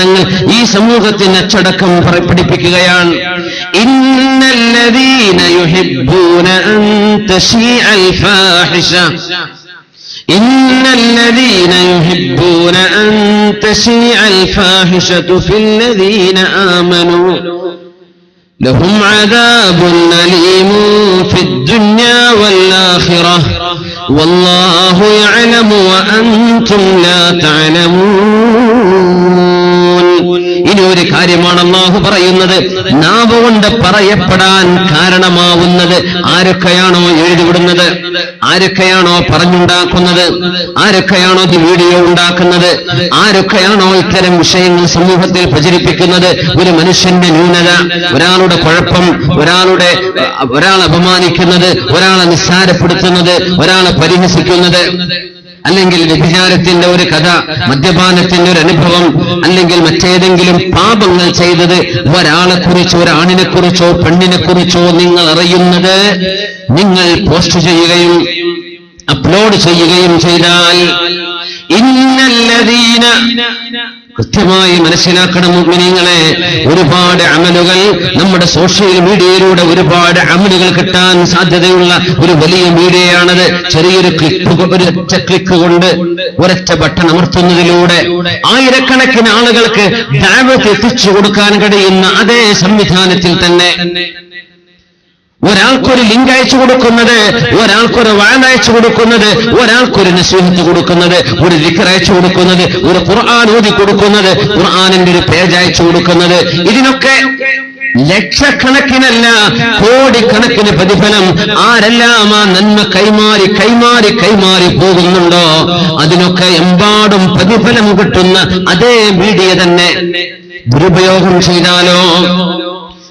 തങ്ങൾ ഈ സമൂഹത്തിന് അച്ചടക്കം പഠിപ്പിക്കുകയാണ്. ലഹും അദാബുൻ അലീമു ഫിദ് ദുനിയാ വൽ ആഖിറഹ് والله يعلم وأنتم لا تعلمون. ഒരു കാര്യമാണ് അള്ളാഹു പറയുന്നത്. നാവ് കൊണ്ട് പറയപ്പെടാൻ കാരണമാവുന്നത് ആരൊക്കെയാണോ എഴുതിവിടുന്നത്? ആരൊക്കെയാണോ പറഞ്ഞുണ്ടാക്കുന്നത്? ആരൊക്കെയാണോ ഈ വീഡിയോ ഉണ്ടാക്കുന്നത്? ആരൊക്കെയാണോ ഇത്തരം വിഷയങ്ങൾ സമൂഹത്തിൽ പ്രചരിപ്പിക്കുന്നത്? ഒരു മനുഷ്യന്റെ ന്യൂനത ഒരാളുടെ കുഴപ്പം ഒരാളുടെ ഒരാൾ അപമാനിക്കുന്നത് ഒരാളെ നിസ്സാരപ്പെടുത്തുന്നത് ഒരാളെ പരിഹസിക്കുന്നത്. അല്ലെങ്കിൽ വ്യഭിചാരത്തിന്റെ ഒരു കഥ മദ്യപാനത്തിന്റെ ഒരു അനുഭവം അല്ലെങ്കിൽ മറ്റേതെങ്കിലും പാപങ്ങൾ ചെയ്തത് ഒരാളെ കുറിച്ചോ ഒരാണിനെ കുറിച്ചോ പെണ്ണിനെ കുറിച്ചോ നിങ്ങൾ അറിയുന്നത് നിങ്ങൾ പോസ്റ്റ് ചെയ്യുകയും അപ്ലോഡ് ചെയ്യുകയും ചെയ്താൽ കൃത്യമായി മനസ്സിലാക്കണം മുഗ്മിനീങ്ങളെ. ഒരുപാട് അമലുകൾ നമ്മുടെ സോഷ്യൽ മീഡിയയിലൂടെ ഒരുപാട് അമലുകൾ കിട്ടാൻ സാധ്യതയുള്ള ഒരു വലിയ മീഡിയയാണത്. ചെറിയൊരു ക്ലിക്ക് ഒരു ഒറ്റ ക്ലിക്ക് കൊണ്ട് ഒരൊറ്റ ബട്ടൺ അമർത്തുന്നതിലൂടെ ആയിരക്കണക്കിന് ആളുകൾക്ക് ദാവത്ത് എത്തിച്ചു കൊടുക്കാൻ കഴിയുന്ന അതേ സംവിധാനത്തിൽ തന്നെ ഒരാൾക്കൊരു ലിങ്ക് അയച്ചു കൊടുക്കുന്നത് ഒരാൾക്കൊരു വാൻ അയച്ചു കൊടുക്കുന്നത് ഒരാൾക്കൊരു നസീഹത്ത് കൊടുക്കുന്നത് ഒരു ദിക്കർ അയച്ചു കൊടുക്കുന്നത് ഒരു ഖുർആൻ ഊതി കൊടുക്കുന്നത് ഖുർആാനിന്റെ ഒരു പേജ് അയച്ചു കൊടുക്കുന്നത്. ഇതിനൊക്കെ ലക്ഷക്കണക്കിനല്ല കോടിക്കണക്കിന് പ്രതിഫലം ആരെല്ലാം ആ നന്മ കൈമാറി കൈമാറി കൈമാറി പോകുന്നുണ്ടോ? അതിനൊക്കെ എമ്പാടും പ്രതിഫലം കിട്ടുന്ന അതേ മീഡിയ തന്നെ. ദുരുപയോഗം ചെയ്താലോ?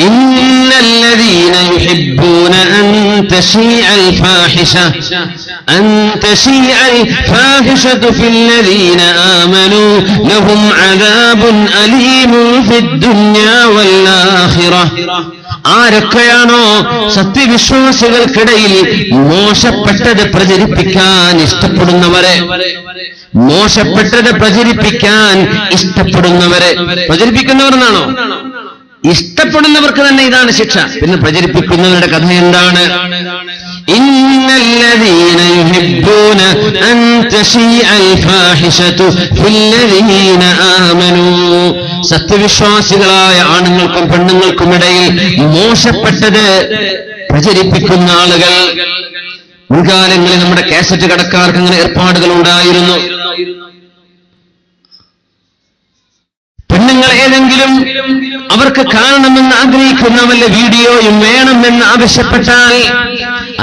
إن الذين يحبون أن تشيع الفاحشة أن تشيع الفاحشة في الذين آمنوا لهم عذاب أليم في الدنيا والآخرة ആരൊക്കെയാണോ സത്യവിശ്വാസികൾക്കിടയിൽ മോശപ്പെട്ടത് പ്രചരിപ്പിക്കാൻ ഇഷ്ടപ്പെടുന്നവരെ മോശപ്പെട്ടത് പ്രചരിപ്പിക്കാൻ ഇഷ്ടപ്പെടുന്നവരെ പ്രചരിപ്പിക്കുന്നവർ എന്നാണോ ഇഷ്ടപ്പെടുന്നവർക്ക് തന്നെ ഇതാണ് ശിക്ഷ പിന്നെ പ്രചരിപ്പിക്കുന്നവരുടെ കഥ എന്താണ് ഇന്നല്ലദീന യുഹിബ്ബൂന അൻ തശീഅ الفاحشة في الذين آمنوا സത്യവിശ്വാസികളായ ആണുങ്ങൾക്കും പെണ്ണുങ്ങൾക്കും ഇടയിൽ മോശപ്പെട്ടത് പ്രചരിപ്പിക്കുന്ന ആളുകൾ മുൻകാലങ്ങളിൽ നമ്മുടെ കാസറ്റ് കടക്കാർക്ക് അങ്ങനെ ഏർപ്പാടുകൾ ഉണ്ടായിരുന്നു പെണ്ണുങ്ങൾ ഏതെങ്കിലും അവർക്ക് കാണണമെന്ന് ആഗ്രഹിക്കുന്ന വല്ല വീഡിയോയും വേണമെന്ന് ആവശ്യപ്പെട്ടാൽ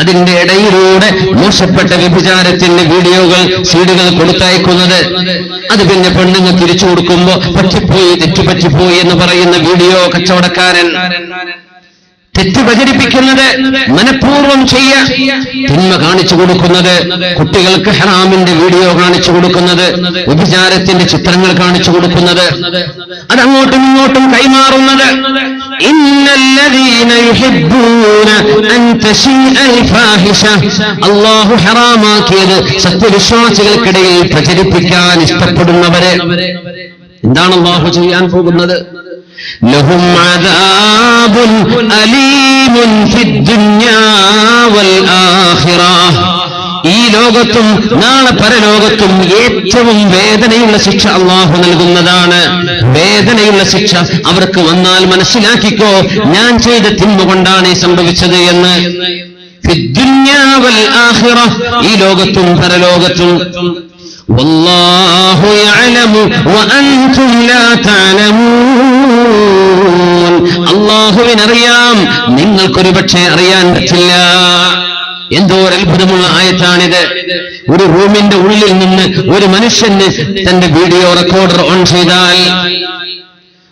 അതിന്റെ ഇടയിലൂടെ മോശപ്പെട്ട വ്യഭിചാരത്തിന്റെ വീഡിയോകൾ സീഡുകൾ കൊടുത്തയക്കുന്നത്. അത് പിന്നെ പെണ്ണുങ്ങൾ തിരിച്ചു കൊടുക്കുമ്പോ പറ്റിപ്പോയി തെറ്റുപറ്റിപ്പോയി എന്ന് പറയുന്ന വീഡിയോ കച്ചവടക്കാരൻ തെറ്റ് പ്രചരിപ്പിക്കുന്നത് മനഃപൂർവം ചെയ്യ തിന്മ കാണിച്ചു കൊടുക്കുന്നത് കുട്ടികൾക്ക് ഹറാമിന്റെ വീഡിയോ കാണിച്ചു കൊടുക്കുന്നത് വ്യഭിചാരത്തിന്റെ ചിത്രങ്ങൾ കാണിച്ചു കൊടുക്കുന്നത് അതങ്ങോട്ടും ഇങ്ങോട്ടും കൈമാറുന്നത് അള്ളാഹു ഹറാമാക്കിയത് സത്യവിശ്വാസികൾക്കിടയിൽ പ്രചരിപ്പിക്കാൻ ഇഷ്ടപ്പെടുന്നവരെ. എന്താണ് അള്ളാഹു ചെയ്യാൻ പോകുന്നത്? لهم عذاب أليم في الدنيا والآخرة ഈ ലോകത്തും നാളെ പരലോകത്തും ഏറ്റവും വേദനയുള്ള ശിക്ഷ അള്ളാഹു നൽകുന്നതാണ് വേദനയുള്ള ശിക്ഷ അവർക്ക് വന്നാൽ മനസ്സിലാക്കിക്കോ ഞാൻ ചെയ്ത തിന്മ കൊണ്ടാണ് ഈ സംഭവിച്ചത് എന്ന് ഫിദ്ദുന്യാ വൽ ആഖിറ. ഈ ലോകത്തും പരലോകത്തും والله يعلم وأنتم لا تعلمون അള്ളാഹുവിനറിയാം നിങ്ങൾക്കൊരു പക്ഷേ അറിയാൻ പറ്റില്ല എന്തോ ഒരു അത്ഭുതമുള്ള ആയത്താണിത് ഒരു റൂമിന്റെ ഉള്ളിൽ നിന്ന് ഒരു മനുഷ്യന് തന്റെ വീഡിയോ റെക്കോർഡർ ഓൺ ചെയ്താൽ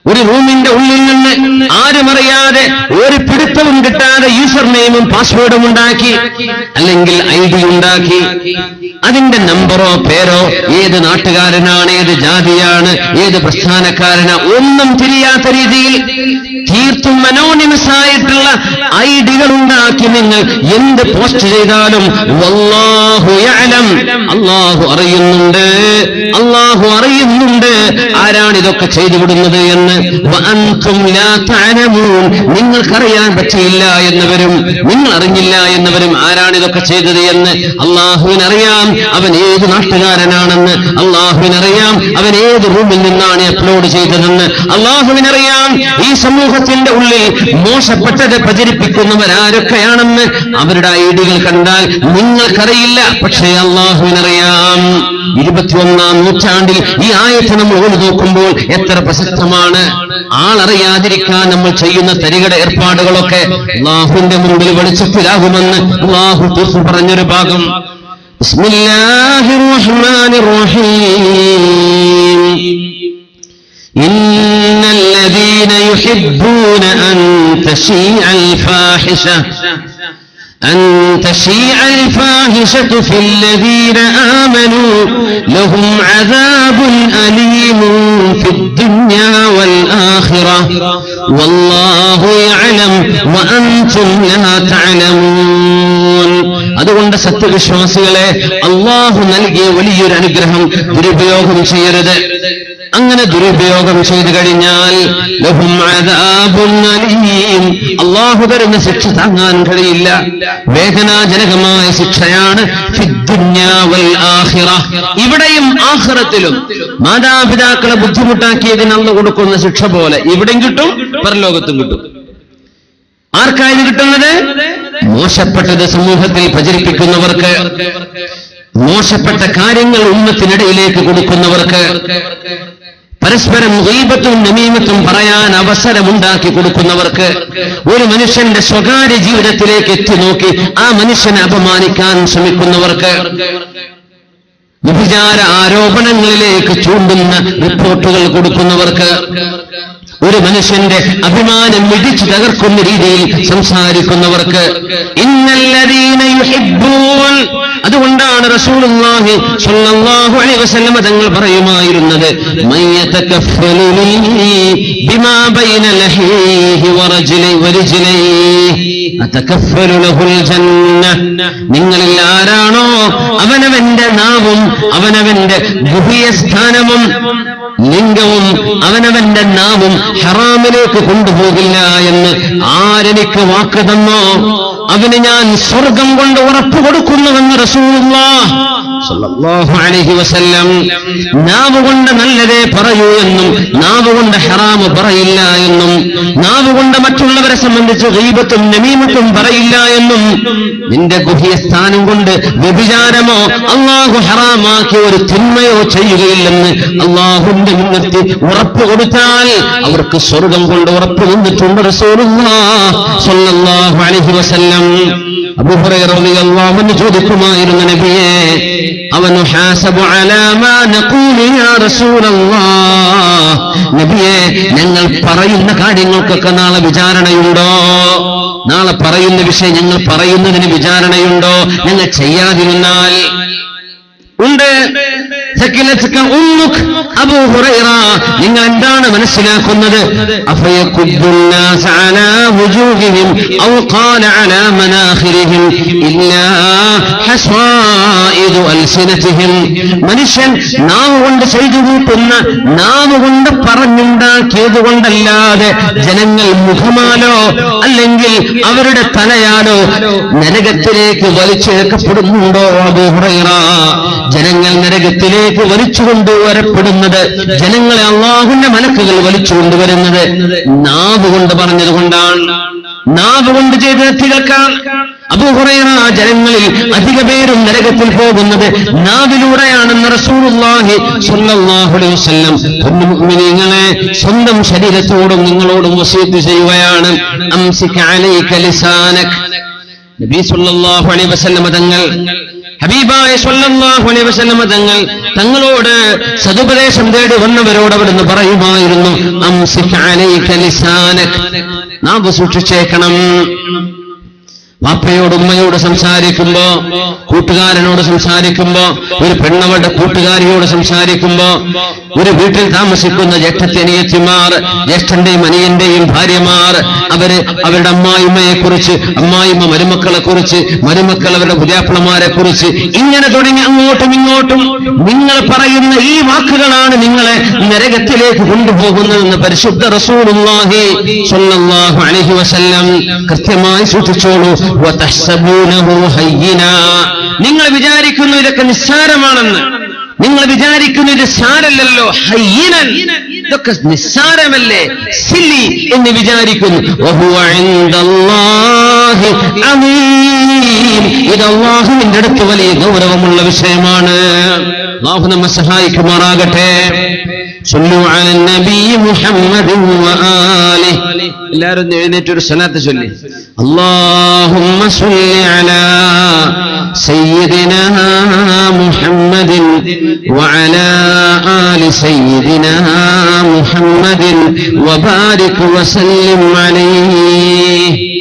ഒരു റൂമിന്റെ ഉള്ളിൽ നിന്ന് ആരും അറിയാതെ ഒരു പിടുത്തവും കിട്ടാതെ യൂസർ നെയിമും പാസ്വേഡും ഉണ്ടാക്കി അല്ലെങ്കിൽ ഐ ഡി ഉണ്ടാക്കി. അതിന്റെ നമ്പറോ പേരോ ഏത് നാട്ടുകാരനാണ് ഏത് ജാതിയാണ് ഏത് പ്രസ്ഥാനക്കാരനാണ് ഒന്നും തിരിയാത്ത രീതിയിൽ തീർത്തും അനോണിമസ് ആയിട്ടുള്ള ഐഡികൾ ഉണ്ടാക്കി നിങ്ങൾ എന്ത് പോസ്റ്റ് ചെയ്താലും അള്ളാഹു അറിയുന്നുണ്ട് അള്ളാഹു അറിയുന്നുണ്ട്. ആരാണ് ഇതൊക്കെ ചെയ്തു വിടുന്നത് എന്ന്? നിങ്ങൾക്കറിയാൻ പറ്റിയില്ല എന്നവരും നിങ്ങൾ അറിഞ്ഞില്ല എന്നവരും ആരാണ് ഇതൊക്കെ ചെയ്തത് എന്ന് അള്ളാഹുവിനറിയാം. അവൻ ഏത് നാട്ടുകാരനാണെന്ന് അള്ളാഹുവിനറിയാം. അവൻ ഏത് റൂമിൽ നിന്നാണ് അപ്ലോഡ് ചെയ്തതെന്ന് അള്ളാഹുവിനറിയാം. ഈ സമൂഹത്തിന്റെ ഉള്ളിൽ മോശപ്പെട്ടത് പ്രചരിപ്പിക്കുന്നവരാരൊക്കെയാണെന്ന് അവരുടെ ഐഡികൾ കണ്ടാൽ നിങ്ങൾക്കറിയില്ല പക്ഷേ അള്ളാഹുവിനറിയാം. ഇരുപത്തിയൊന്നാം നൂറ്റാണ്ടിൽ ഈ ആയത്ത് നമ്മൾ ഓടി നോക്കുമ്പോൾ എത്ര പ്രസക്തമാണ് ആളറിയാതിരിക്കാൻ നമ്മൾ ചെയ്യുന്ന തരികട ഏർപ്പാടുകളൊക്കെ അള്ളാഹുവിന്റെ മുമ്പിൽ വെളിച്ചത്തിലാകുമെന്ന് അള്ളാഹു തീർപ്പ് പറഞ്ഞൊരു ഭാഗം ബിസ്മില്ലാഹിർ റഹ്മാനിർ റഹീം إن الذين يحبون أن تشيع الفاحشة أن تشيع الفاحشة في الذين آمنوا لهم عذاب أليم في الدنيا والآخرة. والله يعلم وأنتم لا تعلمون. അതുകൊണ്ട് സത്യവിശ്വാസികളെ അള്ളാഹു നൽകിയ വലിയൊരു അനുഗ്രഹം ദുരുപയോഗം ചെയ്യരുത് അങ്ങനെ ദുരുപയോഗം ചെയ്തു കഴിഞ്ഞാൽ. അള്ളാഹു തരുന്ന ശിക്ഷ താങ്ങാൻ കഴിയില്ല വേദനാജനകമായ ശിക്ഷയാണ്. ഇവിടെയും ആഹ്റത്തിലും മാതാപിതാക്കളെ ബുദ്ധിമുട്ടാക്കിയതിന് അന്ന് കൊടുക്കുന്ന ശിക്ഷ പോലെ ഇവിടെയും കിട്ടും പരലോകത്തും കിട്ടും ആർക്കായത് കിട്ടുന്നത് മോശപ്പെട്ടത് സമൂഹത്തിൽ പ്രചരിപ്പിക്കുന്നവർക്ക് മോശപ്പെട്ട കാര്യങ്ങൾ ഉമ്മത്തിനിടയിലേക്ക് കൊടുക്കുന്നവർക്ക് പരസ്പരം ദൈവത്തും നമീമത്തും പറയാൻ അവസരമുണ്ടാക്കി കൊടുക്കുന്നവർക്ക് ഒരു മനുഷ്യന്റെ സ്വകാര്യ ജീവിതത്തിലേക്ക് എത്തി നോക്കി ആ മനുഷ്യനെ അപമാനിക്കാൻ ശ്രമിക്കുന്നവർക്ക് വിഭിചാര ആരോപണങ്ങളിലേക്ക് ചൂണ്ടുന്ന റിപ്പോർട്ടുകൾ കൊടുക്കുന്നവർക്ക് ഒരു മനുഷ്യന്റെ അഭിമാനം ഇടിച്ചു തകർക്കുന്ന രീതിയിൽ സംസാരിക്കുന്നവർക്ക് അതുകൊണ്ടാണ് റസൂലുള്ളാഹി സ്വല്ലല്ലാഹു അലൈഹി തങ്ങൾ പറയുമായിരുന്നത് ബിമാ ബൈന നിങ്ങളിൽ ആരാണോ അവനവന്റെ നാവും അവനവന്റെ ഗുഹ്യ സ്ഥാനവും. ലിംഗവും അവനവന്റെ നാവും ഹറാമിലേക്ക് കൊണ്ടുപോകില്ല എന്ന് ആരെനിക്ക് വാക്ക് തന്നോ? അവന് ഞാൻ സ്വർഗം കൊണ്ട് ഉറപ്പ് കൊടുക്കുന്നുവെന്ന് റസൂലുള്ളാഹ് നാവ് കൊണ്ട് നല്ലതേ പറയൂ എന്നും നാവ് കൊണ്ട് ഹറാമ് പറയില്ല എന്നും നാവ് കൊണ്ട് മറ്റുള്ളവരെ സംബന്ധിച്ച് ദൈവത്തും നമീമത്തും പറയില്ല എന്നും നിന്റെ ഗുഹ്യ സ്ഥാനം കൊണ്ട് വ്യഭിചാരമോ അള്ളാഹു ഹറാമാക്കി ഒരു തിന്മയോ ചെയ്യുകയില്ലെന്ന് അള്ളാഹുന്റെ മുന്നത്തി ഉറപ്പ് കൊടുത്താൽ അവർക്ക് സ്വർഗം കൊണ്ട് ഉറപ്പ് നിന്നിട്ടുണ്ട് റസൂലുള്ള. വസല്ലം. നബിയെ അവനു ഞങ്ങൾ പറയുന്ന കാര്യങ്ങൾക്കൊക്കെ നാളെ വിചാരണയുണ്ടോ? നാളെ പറയുന്ന വിഷയം ഞങ്ങൾ പറയുന്നതിന് വിചാരണയുണ്ടോ? ഞങ്ങൾ ചെയ്യാതിരുന്നാൽ. ഉണ്ട്. നിങ്ങൾ എന്താണ് മനസ്സിലാക്കുന്നത്? മനുഷ്യൻ നാവ് കൊണ്ട് ചെയ്തു കൂട്ടുന്ന നാവ് കൊണ്ട് പറഞ്ഞുണ്ടാക്കിയത് കൊണ്ടല്ലാതെ ജനങ്ങൾ മുഖമാലോ അല്ലെങ്കിൽ അവരുടെ തലയാലോ നരകത്തിലേക്ക് വലിച്ചേക്കപ്പെടുന്നുണ്ടോ അബൂ ഹുറൈറ? ജനങ്ങൾ നരകത്തിലേക്ക് വലിച്ചു വരപ്പെടുന്നത് ജനങ്ങളെ അള്ളാഹുന്റെ മലക്കുകൾ വലിച്ചുകൊണ്ട് വരുന്നത് നാവ് കൊണ്ട് പറഞ്ഞത് കൊണ്ടാണ്. നാവ് കൊണ്ട് ചെയ്ത തെറ്റുകൾക്കാൻ അബൂഹുറൈറ ജനങ്ങളിൽ അധിക പേരും നരകത്തിൽ പോകുന്നത് നാവിലൂടെയാണെന്ന് റസൂലുള്ളാഹി സ്വല്ലല്ലാഹു അലൈഹി വസല്ലം സ്വന്തം ശരീരത്തോടും നിങ്ങളോടും വസീയത്ത് ചെയ്യുകയാണ്. അംസിക അലൈക ലിസാനക്. നബി സല്ലല്ലാഹു അലൈഹി തങ്ങൾ ഹബീബായ സ്വല്ലല്ലാഹു അലൈഹി വസല്ലമ തങ്ങൾ തങ്ങളോട് സതുപദേശം തേടി വന്നവരോട് അവിടുന്ന് പറയുമായിരുന്നു നാം സൂക്ഷിച്ചേക്കണം. വാപ്പയോട് ഉമ്മയോട് സംസാരിക്കുമ്പോ കൂട്ടുകാരനോട് സംസാരിക്കുമ്പോ ഒരു പെണ്ണവളുടെ കൂട്ടുകാരിയോട് സംസാരിക്കുമ്പോ ഒരു വീട്ടിൽ താമസിക്കുന്ന ജ്യേഷ്ഠത്യനിയത്തിമാർ ജ്യേഷ്ഠന്റെയും അനിയന്റെയും ഭാര്യമാർ അവർ അവരുടെ അമ്മായിമ്മയെ കുറിച്ച് അമ്മായിമ്മ മരുമക്കളെ കുറിച്ച് മരുമക്കൾ അവരുടെ പുതിയാപ്പിളമാരെ കുറിച്ച് ഇങ്ങനെ തുടങ്ങി അങ്ങോട്ടും ഇങ്ങോട്ടും നിങ്ങൾ പറയുന്ന ഈ വാക്കുകളാണ് നിങ്ങളെ നരകത്തിലേക്ക് കൊണ്ടുപോകുന്നതെന്ന് പരിശുദ്ധ റസൂലുള്ളാഹി സ്വല്ലല്ലാഹു അലൈഹി വസല്ലം കൃത്യമായി സൂക്ഷിച്ചോളൂ. നിങ്ങൾ വിചാരിക്കുന്നു ഇതൊക്കെ നിസ്സാരമാണെന്ന്. നിങ്ങൾ വിചാരിക്കുന്നു ഇത് സാരല്ലല്ലോ ഹയ്യനൻ. ഇതൊക്കെ നിസ്സാരമല്ലേ? സില്ലി എന്ന് വിചാരിക്കുന്നു. ഇത് അടുത്ത് വലിയ ഗൗരവമുള്ള വിഷയമാണ്. അള്ളാഹു നമ്മെ സഹായിക്കുമാറാകട്ടെ. صلوا على النبي محمد وآله എല്ലാവരും ഒന്ന് എഴുന്നേറ്റ് ഒരു സ്വലാത്ത് ചൊല്ലി اللهم صل على سيدنا محمد وعلى آل سيدنا محمد وبارك وسلم عليه